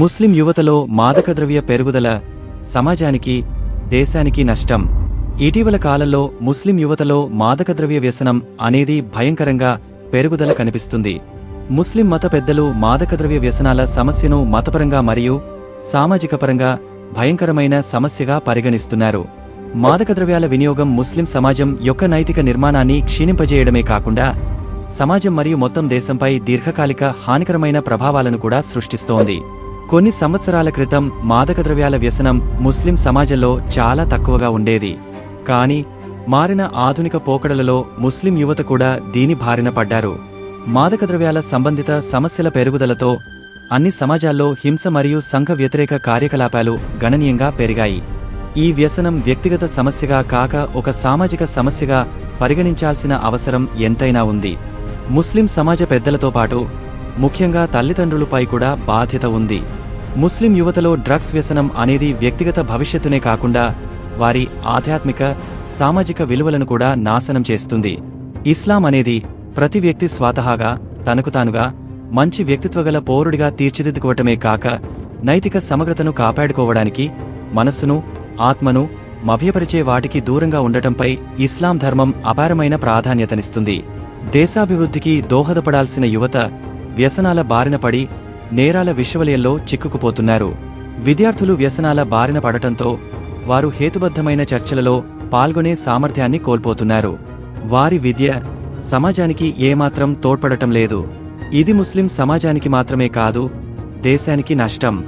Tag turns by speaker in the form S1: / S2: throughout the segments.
S1: ముస్లిం యువతలో మాదకద్రవ్య పెరుగుదల సమాజానికి దేశానికి నష్టం. ఇటీవల కాలంలో ముస్లిం యువతలో మాదకద్రవ్య వ్యసనం అనేది భయంకరంగా పెరుగుదల కనిపిస్తుంది. ముస్లిం మత పెద్దలు మాదకద్రవ్య వ్యసనాల సమస్యను మతపరంగా మరియు సామాజికపరంగా భయంకరమైన సమస్యగా పరిగణిస్తున్నారు. మాదకద్రవ్యాల వినియోగం ముస్లిం సమాజం యొక్క నైతిక నిర్మాణాన్ని క్షీణింపజేయడమే కాకుండా సమాజం మరియు మొత్తం దేశంపై దీర్ఘకాలిక హానికరమైన ప్రభావాలను కూడా సృష్టిస్తోంది. కొన్ని సంవత్సరాల క్రితం మాదకద్రవ్యాల వ్యసనం ముస్లిం సమాజంలో చాలా తక్కువగా ఉండేది. కానీ మారిన ఆధునిక పోకడలలో ముస్లిం యువత కూడా దీని బారిన పడ్డారు. మాదకద్రవ్యాల సంబంధిత సమస్యల పెరుగుదలతో అన్ని సమాజాల్లో హింస మరియు సంఘ వ్యతిరేక కార్యకలాపాలు గణనీయంగా పెరిగాయి. ఈ వ్యసనం వ్యక్తిగత సమస్యగా కాక ఒక సామాజిక సమస్యగా పరిగణించాల్సిన అవసరం ఎంతైనా ఉంది. ముస్లిం సమాజ పెద్దలతో పాటు ముఖ్యంగా తల్లిదండ్రులపై కూడా బాధ్యత ఉంది. ముస్లిం యువతలో డ్రగ్స్ వ్యసనం అనేది వ్యక్తిగత భవిష్యత్తునే కాకుండా వారి ఆధ్యాత్మిక సామాజిక విలువలను కూడా నాశనం చేస్తుంది. ఇస్లాం అనేది ప్రతి వ్యక్తి స్వాతహాగా తనకు తానుగా మంచి వ్యక్తిత్వగల పౌరుడిగా తీర్చిదిద్దుకోవటమే కాక నైతిక సమగ్రతను కాపాడుకోవడానికి మనస్సును ఆత్మను మభ్యపరిచే వాటికి దూరంగా ఉండటంపై ఇస్లాం ధర్మం అపారమైన ప్రాధాన్యతనిస్తుంది. దేశాభివృద్ధికి దోహదపడాల్సిన యువత వ్యసనాల బారిన పడి నేరాల విశ్వవలయంలో చిక్కుకుపోతున్నారు. విద్యార్థులు వ్యసనాల బారిన పడటంతో వారు హేతుబద్ధమైన చర్చలలో పాల్గొనే సామర్థ్యాన్ని కోల్పోతున్నారు. వారి విద్య సమాజానికి ఏమాత్రం తోడ్పడటం లేదు. ఇది ముస్లిం సమాజానికి మాత్రమే కాదు దేశానికి నష్టం.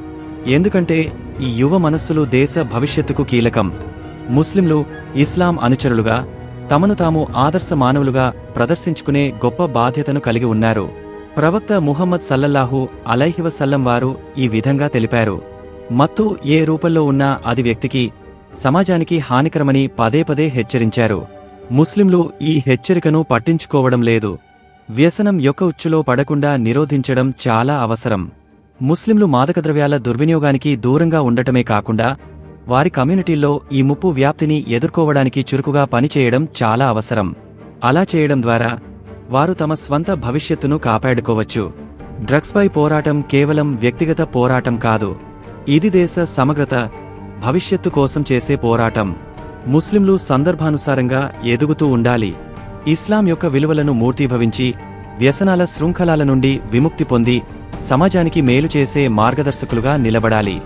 S1: ఎందుకంటే ఈ యువ మనస్సులు దేశ భవిష్యత్తుకు కీలకం. ముస్లింలు ఇస్లాం అనుచరులుగా తమను తాము ఆదర్శ మానవులుగా ప్రదర్శించుకునే గొప్ప బాధ్యతను కలిగి ఉన్నారు. ప్రవక్త ముహమ్మద్ సల్లల్లాహు అలైహివసల్లం వారు ఈ విధంగా తెలిపారు. మత్తు ఏ రూపంలో ఉన్నా అది వ్యక్తికి సమాజానికి హానికరమని పదే పదే హెచ్చరించారు. ముస్లింలు ఈ హెచ్చరికను పట్టించుకోవడం లేదు. వ్యసనం యొక్క ఉచ్చులో పడకుండా నిరోధించడం చాలా అవసరం. ముస్లింలు మాదకద్రవ్యాల దుర్వినియోగానికి దూరంగా ఉండటమే కాకుండా వారి కమ్యూనిటీల్లో ఈ ముప్పు వ్యాప్తిని ఎదుర్కోవడానికి చురుకుగా పనిచేయడం చాలా అవసరం. అలా చేయడం ద్వారా వారు తమ స్వంత భవిష్యత్తును కాపాడుకోవచ్చు. డ్రగ్స్పై పోరాటం కేవలం వ్యక్తిగత పోరాటం కాదు. ఇది దేశ సమగ్రత భవిష్యత్తు కోసం చేసే పోరాటం. ముస్లింలు సందర్భానుసారంగా ఎదుగుతూ ఉండాలి. ఇస్లాం యొక్క విలువలను మూర్తీభవించి వ్యసనాల శృంఖలాల నుండి విముక్తి పొంది సమాజానికి మేలు చేసే మార్గదర్శకులుగా నిలబడాలి.